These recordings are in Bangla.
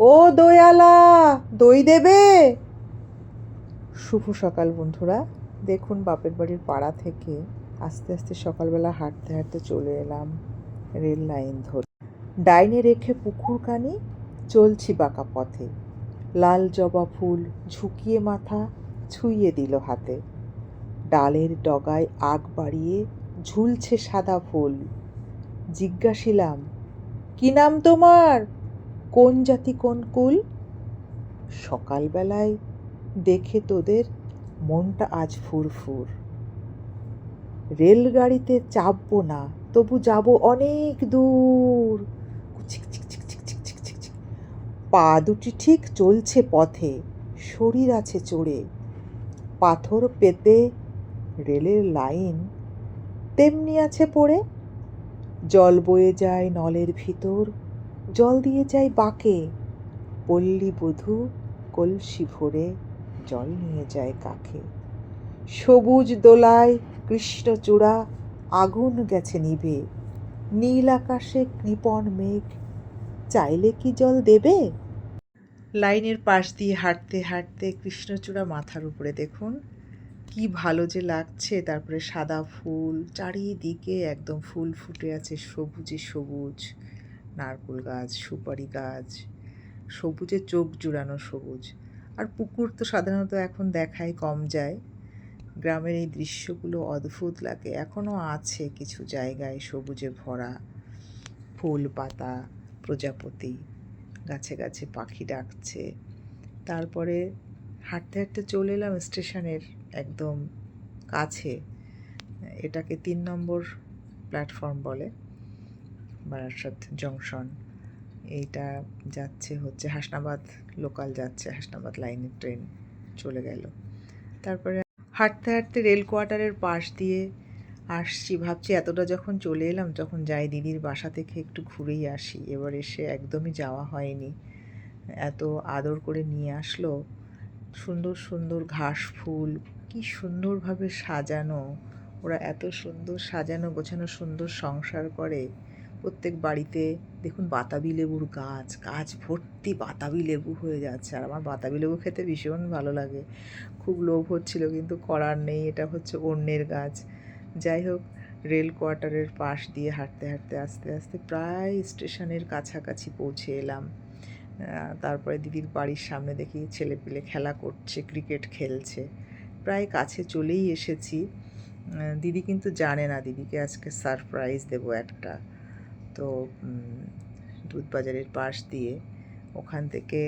ও দয়ালা, দই দেবে? শুভ সকাল বন্ধুরা। দেখুন বাপের বাড়ির পাড়া থেকে আস্তে আস্তে সকালবেলা হাঁটতে হাঁটতে চলে এলাম রেল লাইন ধরে। ডাইনে রেখে পুকুর কানি চলছি বাঁকা পথে। লাল জবা ফুল ঝুঁকিয়ে মাথা ছুঁয়ে দিল হাতে। ডালের ডগায় আগ বাড়িয়ে ঝুলছে সাদা ফুল। জিজ্ঞাসিলাম, কি নাম তোমার? কোন জাতি কোন কুল? সকালবেলায় দেখে তোদের মনটা আজ ফুরফুর। রেলগাড়িতে চাপবো না, তবু যাব অনেক দূর। পা দুটি ঠিক চলছে পথে, শরীর আছে চড়ে। পাথর পেতে রেলের লাইন তেমনি আছে পড়ে। জল বয়ে যায় নলের ভিতর। জল দিয়ে যায় বাঁকে। পল্লী বধূ কলসি ভরে জল নিয়ে যায় কাকে সবুজ দোলায় কৃষ্ণচূড়া আগুন গেছে নিবে নীল আকাশে কৃপণ মেঘ, চাইলে কি জল দেবে? লাইনের পাশ দিয়ে হাঁটতে হাঁটতে কৃষ্ণচূড়া মাথার উপরে দেখুন, কি ভালো যে লাগছে। তারপরে সাদা ফুল, চারিদিকে একদম ফুল ফুটে আছে সবুজে সবুজ। নারকুল গাছ, সুপারি গাছ, সবুজে চোখ জুড়ানো সবুজ। আর পুকুর তো সাধারণত এখন দেখাই কম যায়। গ্রামের এই দৃশ্যগুলো অদ্ভুত লাগে। এখনও আছে কিছু জায়গায় সবুজে ভরা ফুল পাতা, প্রজাপতি, গাছে গাছে পাখি ডাকছে। তারপরে হাঁটতে হাঁটতে চলে এলাম স্টেশনের একদম কাছে। এটাকে তিন নম্বর প্ল্যাটফর্ম বলে। বারাসাত জংশন। এইটা যাচ্ছে হচ্ছে হাসনাবাদ, লোকাল যাচ্ছে হাসনাবাদ লাইনের ট্রেন, চলে গেল। তারপরে হাঁটতে হাঁটতে রেল কোয়ার্টারের পাশ দিয়ে আসছি, ভাবছি এতটা যখন চলে এলাম, তখন যাই দিদির বাসা থেকে একটু ঘুরেই আসি। এবার এসে একদমই যাওয়া হয়নি। এত আদর করে নিয়ে আসলো। সুন্দর সুন্দর ঘাস ফুল, কি সুন্দরভাবে সাজানো। ওরা এত সুন্দর সাজানো, গোছানো, সুন্দর সংসার করে। প্রত্যেক বাড়িতে দেখুন বাতাবি লেবুর গাছ গাছ ভর্তি বাতাবি লেবু হয়ে যাচ্ছে। আর আমার বাতাবি লেবু খেতে ভীষণ ভালো লাগে। খুব লোভ হচ্ছিল কিন্তু করার নেই, এটা হচ্ছে অন্যের গাছ। যাই হোক, রেল কোয়ার্টারের পাশ দিয়ে হাঁটতে হাঁটতে, আস্তে আস্তে প্রায় স্টেশনের কাছাকাছি পৌঁছে এলাম। তারপরে দিদির বাড়ির সামনে দেখি ছেলেপিলে খেলা করছে, ক্রিকেট খেলছে। প্রায় কাছে চলেই এসেছি। দিদি কিন্তু জানে না, দিদিকে আজকে সারপ্রাইজ দেবো একটা। তো উম, দুধবাজারের পাশ দিয়ে ওখান থেকে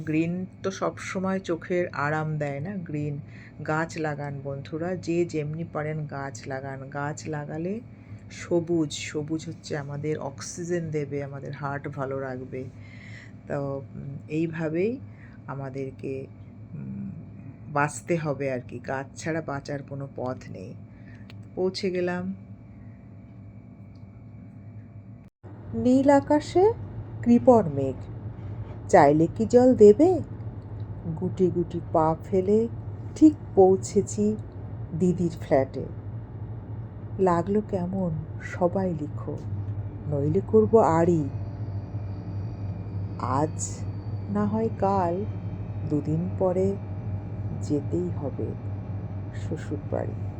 গ্রিন তো সব সময় চোখের আরাম দেয় না গ্রিন গাছ লাগান বন্ধুরা যে যেমনি পারেন গাছ লাগান। গাছ লাগালে সবুজ সবুজ হচ্ছে আমাদের অক্সিজেন দেবে আমাদের হার্ট ভালো রাখবে। তো এইভাবেই আমাদেরকে বাঁচতে হবে আর কি। গাছ ছাড়া বাঁচার কোনো পথ নেই। পৌঁছে গেলাম। নীল আকাশে কৃপণ মেঘ। চাইলে কি জল দেবে? গুটি গুটি পা ফেলে ঠিক পৌঁছেছি দিদির ফ্ল্যাটে। লাগল কেমন সবাই লিখো, নইলে করব আড়ি। আজ না হয় কাল, দুদিন পরে যেতেই হবে শ্বশুর বাড়ি